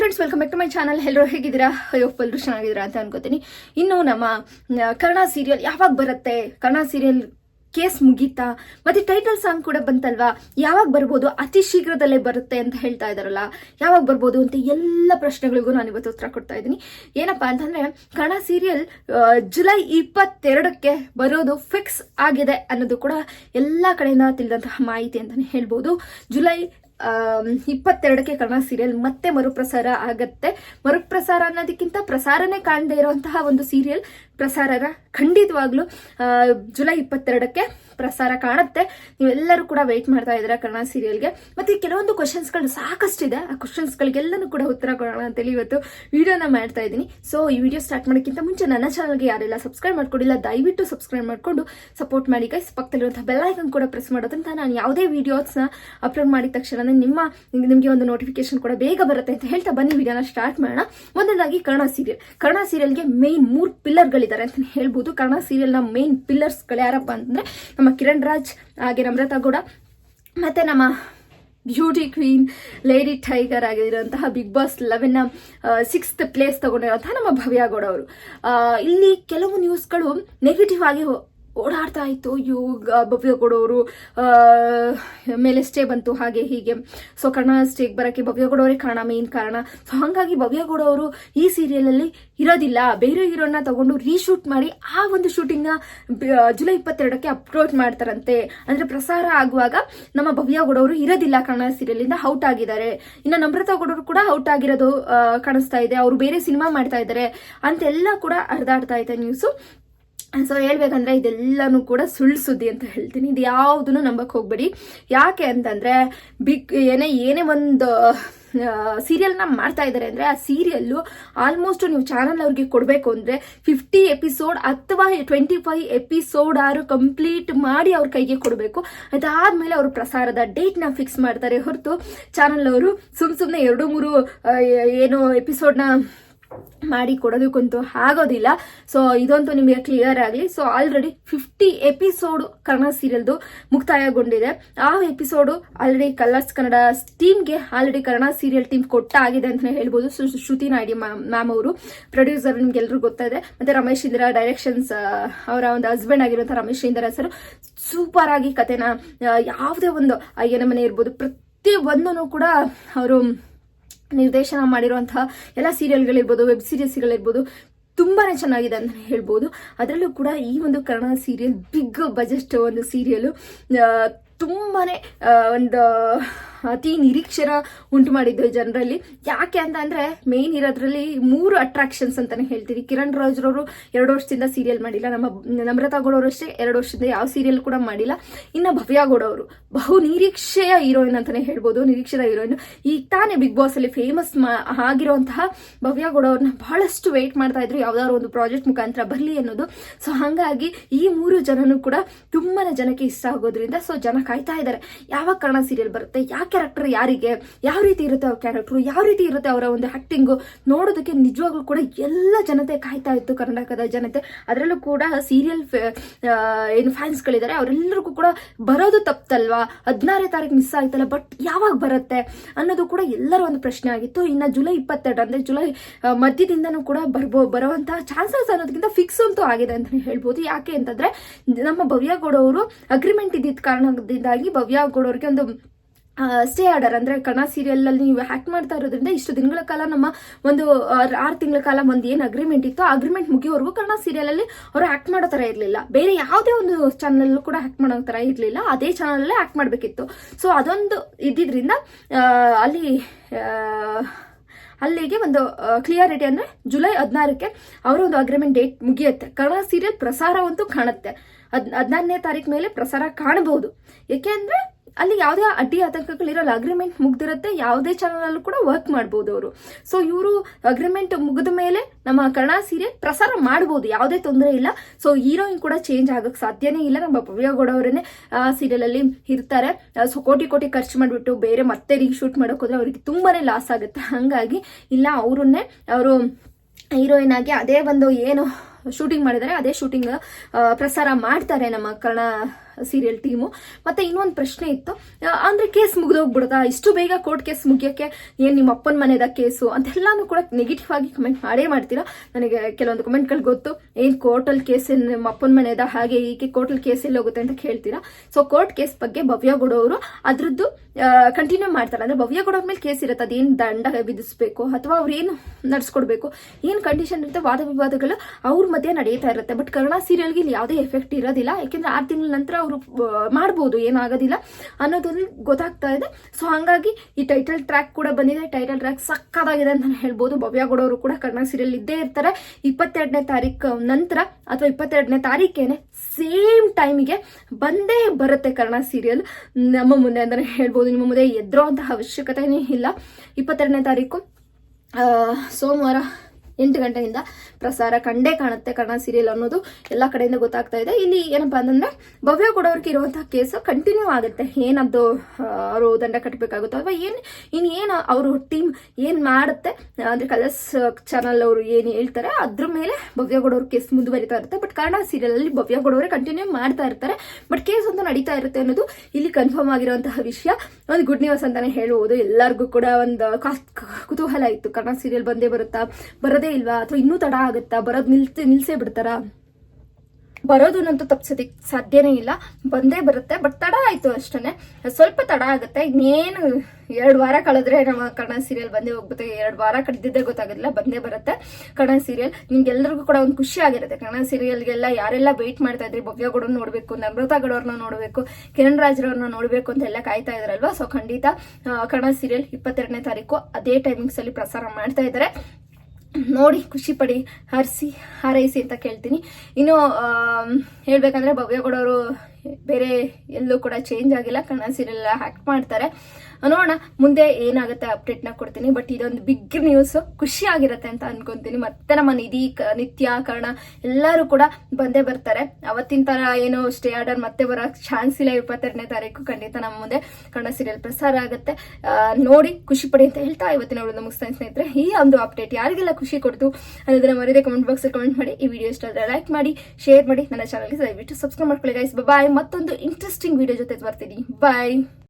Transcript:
Friends welcome back to my channel ಎಲ್ಲರೂ ಹೇಗಿದ್ದೀರಾ? ಅಯ್ಯೋ ಎಲ್ಲರೂ ಚೆನ್ನಾಗಿದ್ದೀರಾ ಅಂತ ಅನ್ಕೋತೀನಿ. ಇನ್ನು ನಮ್ಮ ಕನ್ನಡ ಸೀರಿಯಲ್ ಯಾವಾಗ ಬರುತ್ತೆ? ಕನ್ನಡ ಸೀರಿಯಲ್ ಕೇಸ್ ಮುಗೀತಾ? ಮತ್ತೆ ಟೈಟಲ್ ಸಾಂಗ್ ಕೂಡ ಬಂತಲ್ವಾ? ಯಾವಾಗ ಬರ್ಬೋದು? ಅತಿ ಶೀಘ್ರದಲ್ಲೇ ಬರುತ್ತೆ ಅಂತ ಹೇಳ್ತಾ ಇದ್ದಾರಲ್ಲ, ಯಾವಾಗ ಬರ್ಬೋದು ಅಂತ ಎಲ್ಲ ಪ್ರಶ್ನೆಗಳಿಗೂ ನಾನು ಇವತ್ತು ಉತ್ತರ ಕೊಡ್ತಾ ಇದ್ದೀನಿ. ಏನಪ್ಪಾ ಅಂತಂದ್ರೆ, ಕನ್ನಡ ಸೀರಿಯಲ್ ಜುಲೈ ಇಪ್ಪತ್ತೆರಡಕ್ಕೆ ಬರೋದು ಫಿಕ್ಸ್ ಆಗಿದೆ ಅನ್ನೋದು ಕೂಡ ಎಲ್ಲ ಕಡೆಯಿಂದ ತಿಳಿದಂತಹ ಮಾಹಿತಿ ಅಂತಾನೆ ಹೇಳ್ಬೋದು. ಜುಲೈ ಇಪ್ಪತ್ತೆರಡಕ್ಕೆ ಕನ್ನಡ ಸೀರಿಯಲ್ ಮತ್ತೆ ಮರುಪ್ರಸಾರ ಆಗತ್ತೆ. ಮರುಪ್ರಸಾರ ಅನ್ನೋದಕ್ಕಿಂತ ಪ್ರಸಾರನೇ ಕಾಣದೇ ಇರುವಂತಹ ಒಂದು ಸೀರಿಯಲ್ ಪ್ರಸಾರನ ಖಂಡಿತವಾಗ್ಲೂ ಜುಲೈ ಇಪ್ಪತ್ತೆರಡಕ್ಕೆ ಪ್ರಸಾರ ಕಾಣುತ್ತೆ. ನೀವೆಲ್ಲರೂ ಕೂಡ ವೆಯ್ಟ್ ಮಾಡ್ತಾ ಇದ್ದೀರಾ ಕನ್ನಡ ಸೀರಿಯಲ್ಗೆ ಮತ್ತೆ ಕೆಲವೊಂದು ಕ್ವಶನ್ಸ್ಗಳು ಸಾಕಷ್ಟಿದೆ. ಆ ಕ್ವಶನ್ಸ್ಗಳಿಗೆಲ್ಲನೂ ಕೂಡ ಉತ್ತರ ಕೊಡೋಣ ಅಂತೇಳಿ ಇವತ್ತು ವಿಡಿಯೋನ ಮಾಡ್ತಾ ಇದ್ದೀನಿ. ಸೊ ಈ ವಿಡಿಯೋ ಸ್ಟಾರ್ಟ್ ಮಾಡೋಕ್ಕಿಂತ ಮುಂಚೆ ನನ್ನ ಚಾನಲ್ಗೆ ಯಾರೆಲ್ಲ ಸಬ್ಸ್ಕ್ರೈಬ್ ಮಾಡ್ಕೊಂಡಿಲ್ಲ, ದಯವಿಟ್ಟು ಸಬ್ಸ್ಕ್ರೈಬ್ ಮಾಡಿಕೊಂಡು ಸಪೋರ್ಟ್ ಮಾಡಿ ಗೈಸ್ ಬೆಲ್ ಐಕನ್ ಕೂಡ ಪ್ರೆಸ್ ಮಾಡೋದ್ರಿಂದ ನಾನು ಯಾವುದೇ ವಿಡಿಯೋಸ್ನ ಅಪ್ಲೋಡ್ ಮಾಡಿದ ತಕ್ಷಣ ನಿಮ್ಮ, ನಿಮಗೆ ಒಂದು ನೋಟಿಫಿಕೇಶನ್ ಕೂಡ ಬೇಗ ಬರುತ್ತೆ ಅಂತ ಹೇಳ್ತಾ ಬನ್ನಿ. ವಿಡಿಯೋನ ಸ್ಟಾರ್ಟ್ ಮಾಡೋಣ. ಮೊದಲಾಗಿ ಕನ್ನಡ ಸೀರಿಯಲ್ ಕನ್ನಡ ಸೀರಿಯಲ್ಗೆ ಮೇನ್ ಮೂರು ಪಿಲ್ಲರ್ಗಳಿದ್ದಾರೆ ಅಂತ ಹೇಳ್ಬೋದು. ಕನ್ನಡ ಸೀರಿಯಲ್ನ ಮೇನ್ ಪಿಲ್ಲರ್ಸ್ಗಳು ಯಾರಪ್ಪ ಅಂತಂದ್ರೆ ನಮ್ಮ ಕಿರಣ್ ರಾಜ್, ಹಾಗೆ ನಮ್ರತಾ ಗೌಡ, ಮತ್ತೆ ನಮ್ಮ ಬ್ಯೂಟಿ ಕ್ವೀನ್ ಲೇಡಿ ಟೈಗರ್ ಆಗಿರುವಂತಹ ಬಿಗ್ ಬಾಸ್ ಲೆವೆನ್ನ ಸಿಕ್ಸ್ತ್ ಪ್ಲೇಸ್ ತಗೊಂಡಿರುವಂತಹ ನಮ್ಮ ಭವ್ಯ ಗೌಡ ಅವರು. ಇಲ್ಲಿ ಕೆಲವು ನ್ಯೂಸ್ಗಳು ನೆಗೆಟಿವ್ ಆಗಿ ಓಡಾಡ್ತಾ ಇತ್ತು. ಯೋಗ ಭವ್ಯ ಕೊಡೋರು ಮೇಲೆ ಸ್ಟೇ ಬಂತು. ಹಾಗೆ ಹೀಗೆ. ಸೊ ಕನ್ನಡ ಸ್ಟೇಗೆ ಬರೋಕ್ಕೆ ಭವ್ಯ ಗೌಡವರೇ ಕಾರಣ ಮೇನ್ ಕಾರಣ. ಸೊ ಹಾಗಾಗಿ ಭವ್ಯ ಗೌಡವರು ಈ ಸೀರಿಯಲಲ್ಲಿ ಇರೋದಿಲ್ಲ. ಬೇರೆ ಹೀರೋನ ತಗೊಂಡು ರೀಶೂಟ್ ಮಾಡಿ ಆ ಒಂದು ಶೂಟಿಂಗ್ನ ಜುಲೈ ಇಪ್ಪತ್ತೆರಡಕ್ಕೆ ಅಪ್ಲೋಡ್ ಮಾಡ್ತಾರಂತೆ. ಅಂದ್ರೆ ಪ್ರಸಾರ ಆಗುವಾಗ ನಮ್ಮ ಭವ್ಯ ಗೌಡವರು ಇರೋದಿಲ್ಲ ಕನ್ನಡ ಸೀರಿಯಲಿಂದ ಔಟ್ ಆಗಿದ್ದಾರೆ. ಇನ್ನು ನಮ್ರತಾ ಗೌಡವರು ಕೂಡ ಔಟ್ ಆಗಿರೋದು ಕಾಣಿಸ್ತಾ ಇದೆ. ಅವರು ಬೇರೆ ಸಿನಿಮಾ ಮಾಡ್ತಾ ಇದ್ದಾರೆ. ಅಂತೆಲ್ಲ ಕೂಡ ಹರಿದಾಡ್ತಾ ಇದೆ ನ್ಯೂಸು ಸೊ ಹೇಳ್ಬೇಕಂದ್ರೆ ಇದೆಲ್ಲನೂ ಕೂಡ ಸುಳ್ಳು ಸುದ್ದಿ ಅಂತ ಹೇಳ್ತೀನಿ. ಇದು ಯಾವುದನ್ನು ನಂಬಕ್ ಹೋಗ್ಬೇಡಿ. ಯಾಕೆ ಅಂತಂದ್ರೆ, ಬಿಗ್, ಏನೇ ಏನೇ ಒಂದು ಸೀರಿಯಲ್ನ ಮಾಡ್ತಾ ಇದ್ದಾರೆ ಅಂದ್ರೆ ಆ ಸೀರಿಯಲ್ಲು ಆಲ್ಮೋಸ್ಟ್ ನೀವು ಚಾನಲ್ ಅವ್ರಿಗೆ ಕೊಡಬೇಕು ಅಂದ್ರೆ ಫಿಫ್ಟಿ ಎಪಿಸೋಡ್ ಅಥವಾ ಟ್ವೆಂಟಿ ಫೈವ್ ಎಪಿಸೋಡ್ ಆರು ಕಂಪ್ಲೀಟ್ ಮಾಡಿ ಅವ್ರ ಕೈಗೆ ಕೊಡಬೇಕು. ಅದಾದಮೇಲೆ ಅವರು ಪ್ರಸಾರದ ಡೇಟ್ನ ಫಿಕ್ಸ್ ಮಾಡ್ತಾರೆ ಹೊರತು ಚಾನಲ್ ಅವರು ಸುಮ್ಮ ಸುಮ್ಮನೆ ಎರಡು ಮೂರು ಏನು ಎಪಿಸೋಡ್ನ ಮಾಡಿ ಕೊಡೋದಕ್ಕಂತೂ ಆಗೋದಿಲ್ಲ. ಸೊ ಇದಂತೂ ನಿಮಗೆ ಕ್ಲಿಯರ್ ಆಗಲಿ. So already fifty episode Kannada ಸೀರಿಯಲ್ದು ಮುಕ್ತಾಯಗೊಂಡಿದೆ. ಆ ಎಪಿಸೋಡು ಆಲ್ರೆಡಿ ಕಲರ್ಸ್ ಕನ್ನಡ ಟೀಮ್ಗೆ ಆಲ್ರೆಡಿ ಕನ್ನಡ ಸೀರಿಯಲ್ ಟೀಮ್ ಕೊಟ್ಟಾಗಿದೆ ಅಂತಲೇ ಹೇಳ್ಬೋದು. ಶ್ರುತಿ ನಾಯ್ಡಿ ಮ್ಯಾಮ್ ಅವರು ಪ್ರೊಡ್ಯೂಸರ್ ನಿಮ್ಗೆಲ್ರಿಗೂ ಗೊತ್ತಾಯಿದೆ ಮತ್ತು ರಮೇಶ್ ಇಂದ್ರ ಡೈರೆಕ್ಷನ್ಸ್ ಅವರ ಒಂದು ಹಸ್ಬೆಂಡ್ ಆಗಿರುವಂಥ ರಮೇಶ್ ಇಂದ್ರ ಸರ್ ಸೂಪರ್ ಆಗಿ ಕತೆನ ಯಾವುದೇ ಒಂದು ಅಯ್ಯನ ಮನೆ ಇರ್ಬೋದು, ಪ್ರತಿ ಒಂದನ್ನು ಕೂಡ ಅವರು ನಿರ್ದೇಶನ ಮಾಡಿರುವಂತಹ ಎಲ್ಲ ಸೀರಿಯಲ್ಗಳಿರ್ಬೋದು ವೆಬ್ ಸೀರೀಸ್ಗಳಿರ್ಬೋದು ತುಂಬಾನೇ ಚೆನ್ನಾಗಿದೆ ಅಂತ ಹೇಳ್ಬೋದು. ಅದರಲ್ಲೂ ಕೂಡ ಈ ಒಂದು ಕನ್ನಡ ಸೀರಿಯಲ್ ಬಿಗ್ ಬಜೆಟ್ ಒಂದು ಸೀರಿಯಲು ತುಂಬಾನೇ ಒಂದು ಅತಿ ನಿರೀಕ್ಷರ ಉಂಟು ಮಾಡಿದ್ದು ಜನರಲ್ಲಿ. ಯಾಕೆ ಅಂತ ಅಂದ್ರೆ ಮೇನ್ ಇರೋದ್ರಲ್ಲಿ ಮೂರು ಅಟ್ರಾಕ್ಷನ್ಸ್ ಅಂತಾನೆ ಹೇಳ್ತೀವಿ ಕಿರಣ್ ರಾಜ್ರವರು ಎರಡು ವರ್ಷದಿಂದ ಸೀರಿಯಲ್ ಮಾಡಿಲ್ಲ. ನಮ್ಮ ನಮ್ರತಾ ಗೌಡವರು ಅಷ್ಟೇ ಎರಡು ವರ್ಷದಿಂದ ಯಾವ ಸೀರಿಯಲ್ ಕೂಡ ಮಾಡಿಲ್ಲ. ಇನ್ನು ಭವ್ಯ ಗೌಡವರು. ಬಹು ನಿರೀಕ್ಷೆಯ ಹೀರೋಯಿನ್ ಅಂತಾನೆ ಹೇಳ್ಬೋದು. ನಿರೀಕ್ಷೆಯ ಹೀರೋಯಿನ್ ಈಗ ತಾನೇ ಬಿಗ್ ಬಾಸ್ ಅಲ್ಲಿ ಫೇಮಸ್ ಆಗಿರುವಂತಹ ಭವ್ಯ ಗೌಡವ್ರನ್ನ ಬಹಳಷ್ಟು ವೇಟ್ ಮಾಡ್ತಾ ಇದ್ರು. ಯಾವ್ದಾದ್ರು ಒಂದು ಪ್ರಾಜೆಕ್ಟ್ ಮುಖಾಂತರ ಬರಲಿ ಅನ್ನೋದು. ಸೊ ಹಾಗಾಗಿ ಈ ಮೂರು ಜನನು ಕೂಡ ತುಂಬಾನೇ ಜನಕ್ಕೆ ಇಷ್ಟ ಆಗೋದ್ರಿಂದ ಸೊ ಜನ ಕಾಯ್ತಾ ಇದ್ದಾರೆ. ಯಾವಾಗ ಕಾರಣ ಸೀರಿಯಲ್ ಬರುತ್ತೆ? ಯಾವ ಕ್ಯಾರೆಕ್ಟರ್ ಯಾರಿಗೆ, ಯಾವ ರೀತಿ ಇರುತ್ತೆ ಅವ್ರ ಕ್ಯಾರೆಕ್ಟ್ರು ಯಾವ ರೀತಿ ಇರುತ್ತೆ ಅವರ ಒಂದು ಆಕ್ಟಿಂಗು ನೋಡೋದಕ್ಕೆ ನಿಜವಾಗ್ಲೂ ಕೂಡ ಎಲ್ಲ ಜನತೆ ಕಾಯ್ತಾ ಇತ್ತು ಕರ್ನಾಟಕದ ಜನತೆ. ಅದರಲ್ಲೂ ಕೂಡ ಸೀರಿಯಲ್ ಏನು ಫ್ಯಾನ್ಸ್ಗಳಿದ್ದಾರೆ ಅವರೆಲ್ಲರಿಗೂ ಕೂಡ ಬರೋದು ತಪ್ಪಲ್ವಾ? ಹದಿನಾರನೇ ತಾರೀಕು ಮಿಸ್ ಆಯ್ತಲ್ಲ ಬಟ್ ಯಾವಾಗ ಬರುತ್ತೆ ಅನ್ನೋದು ಕೂಡ ಎಲ್ಲರ ಒಂದು ಪ್ರಶ್ನೆ ಆಗಿತ್ತು. ಇನ್ನು ಜುಲೈ ಇಪ್ಪತ್ತೆರಡು ಅಂದರೆ ಜುಲೈ ಮಧ್ಯದಿಂದನೂ ಕೂಡ ಬರ್ಬೋ, ಬರುವಂತಹ ಚಾನ್ಸಸ್ ಅನ್ನೋದಕ್ಕಿಂತ ಫಿಕ್ಸ್ ಅಂತೂ ಆಗಿದೆ ಅಂತ ಹೇಳ್ಬೋದು. ಯಾಕೆ ಅಂತಂದ್ರೆ, ನಮ್ಮ ಭವ್ಯ ಗೌಡ ಅವರು ಅಗ್ರಿಮೆಂಟ್ ಇದ್ದಿದ್ದ ಕಾರಣದಿಂದಾಗಿ ಭವ್ಯ ಗೌಡ ಅವ್ರಿಗೆ ಒಂದು ಸ್ಟೇ ಆರ್ಡರ್ ಅಂದ್ರೆ ಕನ್ನಡ ಸೀರಿಯಲ್ ಅಲ್ಲಿ ನೀವು ಹ್ಯಾಕ್ ಮಾಡ್ತಾ ಇರೋದ್ರಿಂದ ಇಷ್ಟು ದಿನಗಳ ಕಾಲ ನಮ್ಮ ಒಂದು ಆರು ತಿಂಗಳ ಕಾಲ ಒಂದು ಏನು ಅಗ್ರಿಮೆಂಟ್ ಇತ್ತು ಅಗ್ರಿಮೆಂಟ್ ಮುಗಿಯೋವರೆಗೂ ಕನ್ನಡ ಸೀರಿಯಲ್ ಅಲ್ಲಿ ಅವರು ಹ್ಯಾಕ್ ಮಾಡೋ ತರ ಇರಲಿಲ್ಲ. ಬೇರೆ ಯಾವುದೇ ಒಂದು ಚಾನಲ್ ಕೂಡ ಹ್ಯಾಕ್ ಮಾಡೋ ತರ ಇರಲಿಲ್ಲ. ಅದೇ ಚಾನಲ್ ಅಲ್ಲೇ ಆಕ್ಟ್ ಮಾಡಬೇಕಿತ್ತು. ಸೊ ಅದೊಂದು ಇದ್ದಿದ್ರಿಂದ ಅಲ್ಲಿ ಅಲ್ಲಿಗೆ ಒಂದು ಕ್ಲಿಯಾರಿಟಿ ಅಂದ್ರೆ ಜುಲೈ ಹದಿನಾರಕ್ಕೆ ಅವರ ಒಂದು ಅಗ್ರಿಮೆಂಟ್ ಡೇಟ್ ಮುಗಿಯುತ್ತೆ. ಕನ್ನಡ ಸೀರಿಯಲ್ ಪ್ರಸಾರವಂತೂ ಕಾಣುತ್ತೆ. ಹದ್, ಹದಿನಾರನೇ ತಾರೀಕು ಮೇಲೆ ಪ್ರಸಾರ ಕಾಣಬಹುದು. ಯಾಕೆಂದ್ರೆ ಅಲ್ಲಿ ಯಾವುದೇ ಅಡ್ಡಿ ಆತಂಕಗಳಿರಲ್ಲ. ಅಗ್ರಿಮೆಂಟ್ ಮುಗ್ದಿರುತ್ತೆ. ಯಾವುದೇ ಚಾನಲಲ್ಲೂ ಕೂಡ ವರ್ಕ್ ಮಾಡ್ಬೋದು ಅವರು. ಸೊ ಇವರು ಅಗ್ರಿಮೆಂಟ್ ಮುಗಿದ ಮೇಲೆ ನಮ್ಮ ಕನ್ನಡ ಸೀರಿಯಲ್ ಪ್ರಸಾರ ಮಾಡ್ಬೋದು. ಯಾವುದೇ ತೊಂದರೆ ಇಲ್ಲ. ಸೊ ಹೀರೋಯಿನ್ ಕೂಡ ಚೇಂಜ್ ಆಗೋಕೆ ಸಾಧ್ಯನೇ ಇಲ್ಲ. ನಮ್ಮ ಭವ್ಯ ಗೌಡ ಅವರನ್ನೇ ಆ ಸೀರಿಯಲ್ ಅಲ್ಲಿ ಇರ್ತಾರೆ ಸೊ ಕೋಟಿ ಕೋಟಿ ಖರ್ಚು ಮಾಡಿಬಿಟ್ಟು ಬೇರೆ ಮತ್ತೆ ರೀಶೂಟ್ ಮಾಡೋಕೆ ಹೋದ್ರೆ ಅವರಿಗೆ ತುಂಬಾನೇ ಲಾಸ್ ಆಗುತ್ತೆ. ಹಂಗಾಗಿ ಇಲ್ಲ, ಅವರನ್ನೇ ಅವರು ಹೀರೋಯಿನ್ ಆಗಿ ಅದೇ ಒಂದು ಏನು ಶೂಟಿಂಗ್ ಮಾಡಿದ್ದಾರೆ, ಅದೇ ಶೂಟಿಂಗ್ ಪ್ರಸಾರ ಮಾಡ್ತಾರೆ ನಮ್ಮ ಕನ್ನಡ ಸೀರಿಯಲ್ ಟೀಮು ಮತ್ತೆ ಇನ್ನೊಂದು ಪ್ರಶ್ನೆ ಇತ್ತು. ಅಂದ್ರೆ ಕೇಸ್ ಮುಗಿದೋಗ್ಬಿಡುತ್ತಾ? ಇಷ್ಟು ಬೇಗ ಕೋರ್ಟ್ ಕೇಸ್ ಮುಗಿಯೋಕ್ಕೆ? ಏನ್ ನಿಮ್ಮ ಅಪ್ಪನ ಮನೆದ ಕೇಸು ಅಂತೆಲ್ಲಾನು ಕೂಡ ನೆಗೆಟಿವ್ ಆಗಿ ಕಮೆಂಟ್ ಮಾಡೇ ಮಾಡ್ತೀರಾ? ನನಗೆ ಕೆಲವೊಂದು ಕಮೆಂಟ್ಗಳು ಗೊತ್ತು. ಏನ್ ಕೋರ್ಟಲ್ಲಿ ಕೇಸ್ ನಿಮ್ಮ ಅಪ್ಪನ ಮನೆದ ಹಾಗೆ ಹೀಗೆ ಕೋರ್ಟಲ್ಲಿ ಕೇಸ್ ಎಲ್ಲಿ ಹೋಗುತ್ತೆ ಅಂತ ಕೇಳ್ತೀರಾ? ಸೊ ಕೋರ್ಟ್ ಕೇಸ್ ಬಗ್ಗೆ ಭವ್ಯ ಅವರು ಅದ್ರದ್ದು ಕಂಟಿನ್ಯೂ ಮಾಡ್ತಾರೆ. ಅಂದ್ರೆ ಭವ್ಯ ಮೇಲೆ ಕೇಸ್ ಇರುತ್ತೆ. ಅದೇನು ದಂಡ ವಿಧಿಸಬೇಕು? ಅಥವಾ ಅವ್ರು ಏನು ನಡ್ಸ್ಕೊಡ್ಬೇಕು? ಏನು ಕಂಡೀಷನ್ ಇರುತ್ತೆ? ವಾದ ವಿವಾದಗಳು ಅವ್ರ ಮಧ್ಯೆ ನಡೆಯುತ್ತಾ ಇರುತ್ತೆ. ಬಟ್ ಕನ್ನಡ ಸೀರಿಯಲ್ಗೆ ಇಲ್ಲಿ ಯಾವುದೇ ಎಫೆಕ್ಟ್ ಇರೋದಿಲ್ಲ. ಯಾಕೆಂದ್ರೆ ಆರು ತಿಂಗಳ ನಂತರ ಅವರು ಮಾಡ್ಬೋದು, ಏನಾಗೋದಿಲ್ಲ ಅನ್ನೋದೊಂದು ಗೊತ್ತಾಗ್ತಾ ಇದೆ. ಸೊ ಹಾಗಾಗಿ ಈ ಟೈಟಲ್ ಟ್ರ್ಯಾಕ್ ಕೂಡ ಬಂದಿದೆ. ಟೈಟಲ್ ಟ್ರ್ಯಾಕ್ ಸಕ್ಕದಾಗಿದೆ ಅಂತ ಹೇಳ್ಬೋದು. ಭವ್ಯ ಗೌಡವರು ಕೂಡ ಕನ್ನಡ ಸೀರಿಯಲ್ ಇದ್ದೇ ಇರ್ತಾರೆ. ಇಪ್ಪತ್ತೆರಡನೇ ತಾರೀಕು ನಂತರ ಅಥವಾ ಇಪ್ಪತ್ತೆರಡನೇ ತಾರೀಕೇನೆ ಸೇಮ್ ಟೈಮಿಗೆ ಬಂದೇ ಬರುತ್ತೆ ಕನ್ನಡ ಸೀರಿಯಲ್ ನಮ್ಮ ಮುಂದೆ ಅಂದರೆ ಹೇಳ್ಬೋದು. ನಿಮ್ಮ ಮುಂದೆ ಎದುರೋ ಅಂತಹ ಅವಶ್ಯಕತೆನೇ ಇಲ್ಲ. ಇಪ್ಪತ್ತೆರಡನೇ ತಾರೀಕು ಸೋಮವಾರ ಎಂಟು ಗಂಟೆಯಿಂದ ಪ್ರಸಾರ ಕಂಡೇ ಕಾಣುತ್ತೆ ಕನ್ನಡ ಸೀರಿಯಲ್ ಅನ್ನೋದು ಎಲ್ಲ ಕಡೆಯಿಂದ ಗೊತ್ತಾಗ್ತಾ ಇದೆ. ಇಲ್ಲಿ ಏನಪ್ಪಾ ಅಂತಂದ್ರೆ ಭವ್ಯ ಕೊಡೋರ್ಗೆ ಇರುವಂತಹ ಕೇಸು ಕಂಟಿನ್ಯೂ ಆಗುತ್ತೆ. ಏನದ್ದು ಅವರು ದಂಡ ಕಟ್ಟಬೇಕಾಗುತ್ತೋ ಅಥವಾ ಏನ್, ಇನ್ ಏನು ಅವರು ಟೀಮ್ ಏನ್ ಮಾಡುತ್ತೆ, ಅಂದ್ರೆ ಕಲರ್ಸ್ ಚಾನಲ್ ಅವರು ಏನ್ ಹೇಳ್ತಾರೆ, ಅದ್ರ ಮೇಲೆ ಭವ್ಯ ಕೊಡೋರ್ ಕೇಸ್ ಮುಂದುವರಿತಾ ಇರುತ್ತೆ. ಬಟ್ ಕನ್ನಡ ಸೀರಿಯಲ್ ಅಲ್ಲಿ ಭವ್ಯ ಕೊಡೋರೆ ಕಂಟಿನ್ಯೂ ಮಾಡ್ತಾ ಇರ್ತಾರೆ. ಬಟ್ ಕೇಸ್ ಅಂತೂ ನಡೀತಾ ಇರುತ್ತೆ ಅನ್ನೋದು ಇಲ್ಲಿ ಕನ್ಫರ್ಮ್ ಆಗಿರುವಂತಹ ವಿಷಯ. ಒಂದು ಗುಡ್ ನ್ಯೂಸ್ ಅಂತಾನೆ ಹೇಳ್ಬೋದು. ಎಲ್ಲರಿಗೂ ಕೂಡ ಒಂದು ಕುತೂಹಲ ಇತ್ತು. ಕನ್ನಡ ಸೀರಿಯಲ್ ಬಂದೇ ಬರುತ್ತಾ? ಬರೋದೇ ಇಲ್ವಾ? ಅಥವಾ ಇನ್ನೂ ತಡ ಆಗುತ್ತಾ? ಬರೋದು ನಿಲ್ಸಿ ನಿಲ್ಸೇ ಬಿಡ್ತಾರಾ? ಬರೋದನ್ನಂತೂ ತಪ್ಸೋದಕ್ಕೆ ಸಾಧ್ಯನೇ ಇಲ್ಲ. ಬಂದೇ ಬರುತ್ತೆ, ಬಟ್ ತಡ ಆಯ್ತು ಅಷ್ಟೇ ಸ್ವಲ್ಪ ತಡ ಆಗುತ್ತೆ. ಇನ್ನೇನು ಎರಡು ವಾರ ಕಳೆದ್ರೆ ನಮ್ಮ ಕನ್ನಡ ಸೀರಿಯಲ್ ಬಂದೇ ಹೋಗ್ಬಿಟ್ಟು ಎರಡು ವಾರ ಕಳೆದಿದ್ದೇ ಗೊತ್ತಾಗೋದಿಲ್ಲ, ಬಂದೇ ಬರುತ್ತೆ ಕನ್ನಡ ಸೀರಿಯಲ್. ನಿಮ್ಗೆಲ್ರಿಗೂ ಕೂಡ ಒಂದು ಖುಷಿ ಆಗಿರುತ್ತೆ. ಕನ್ನಡ ಸೀರಿಯಲ್ಗೆಲ್ಲ ಯಾರೆಲ್ಲ ವೆಯ್ಟ್ ಮಾಡ್ತಾ ಇದ್ರಿ? ಭವ್ಯಗೌಡನ ನೋಡಬೇಕು, ನಮ್ರತಾ ಗಡವ್ರನ್ನ ನೋಡಬೇಕು, ಕಿರಣ್ ರಾಜ್ರವ್ರನ್ನ ನೋಡಬೇಕು ಅಂತ ಎಲ್ಲ ಕಾಯ್ತಾ ಇದ್ರಲ್ವಾ? ಸೊ ಖಂಡಿತ ಕನ್ನಡ ಸೀರಿಯಲ್ ಇಪ್ಪತ್ತೆರಡನೇ ತಾರೀಕು ಅದೇ ಟೈಮಿಂಗ್ಸ್ ಅಲ್ಲಿ ಪ್ರಸಾರ ಮಾಡ್ತಾ ಇದ್ದಾರೆ. ನೋಡಿ, ಖುಷಿ ಪಡಿ, ಹರಿಸಿ, ಹಾರೈಸಿ ಅಂತ ಕೇಳ್ತೀನಿ. ಇನ್ನು ಹೇಳಬೇಕಂದ್ರೆ ಭವ್ಯಗೌಡವರು ಬೇರೆ ಎಲ್ಲೂ ಕೂಡ ಚೇಂಜ್ ಆಗಿಲ್ಲ ಕನ್ನಡ ಸೀರಿಯಲ್ ಹ್ಯಾಕ್ ಮಾಡ್ತಾರೆ. ನೋಡೋಣ, ಮುಂದೆ ಏನಾಗುತ್ತೆ ಅಪ್ಡೇಟ್ನ ಕೊಡ್ತೀನಿ ಬಟ್ ಇದೊಂದು ಬಿಗ್ ನ್ಯೂಸ್ ಖುಷಿ ಆಗಿರುತ್ತೆ ಅಂತ ಅನ್ಕೊಂತೀನಿ. ಮತ್ತೆ ನಮ್ಮ ನಿಧಿ ನಿತ್ಯ, ಕರ್ಣ ಎಲ್ಲರೂ ಕೂಡ ಬಂದೇ ಬರ್ತಾರೆ. ಅವತ್ತಿನ ತರ ಏನು ಸ್ಟೇ ಆರ್ಡರ್ ಮತ್ತೆ ಬರೋ ಚಾನ್ಸ್ ಇಲ್ಲ. ಇಪ್ಪತ್ತೆರಡನೇ ತಾರೀಕು ಖಂಡಿತ ನಮ್ಮ ಮುಂದೆ ಕನ್ನಡ ಸೀರಿಯಲ್ ಪ್ರಸಾರ ಆಗುತ್ತೆ. ನೋಡಿ, ಖುಷಿ ಪಡಿ ಅಂತ ಹೇಳ್ತಾ ಇವತ್ತಿನ ಒಳ್ಳೆ ಮುಗಿಸ್ತಾನೆ ಸ್ನೇಹಿತರೆ. ಈ ಒಂದು ಅಪ್ಡೇಟ್ ಯಾರಿಗೆಲ್ಲ ಖುಷಿ ಕೊಡ್ತು ಅನ್ನೋದನ್ನ ಮರಿದೆ ಕಮೆಂಟ್ ಬಾಕ್ಸ್ ಕಮೆಂಟ್ ಮಾಡಿ. ಈ ವಿಡಿಯೋ ಇಷ್ಟ ಆದರೆ ಲೈಕ್ ಮಾಡಿ ಶೇರ್ ಮಾಡಿ. ನನ್ನ ಚಾನಲ್ಗೆ ದಯವಿಟ್ಟು ಸಬ್ಸ್ಕ್ರೈಬ್ ಮಾಡ್ಕೊಳ್ಳಿ ಗೈಸ್ ಬಾಯ್ ಮತ್ತೊಂದು ಇಂಟ್ರೆಸ್ಟಿಂಗ್ ವಿಡಿಯೋ ಜೊತೆ ಬರ್ತೀನಿ. ಬಾಯ್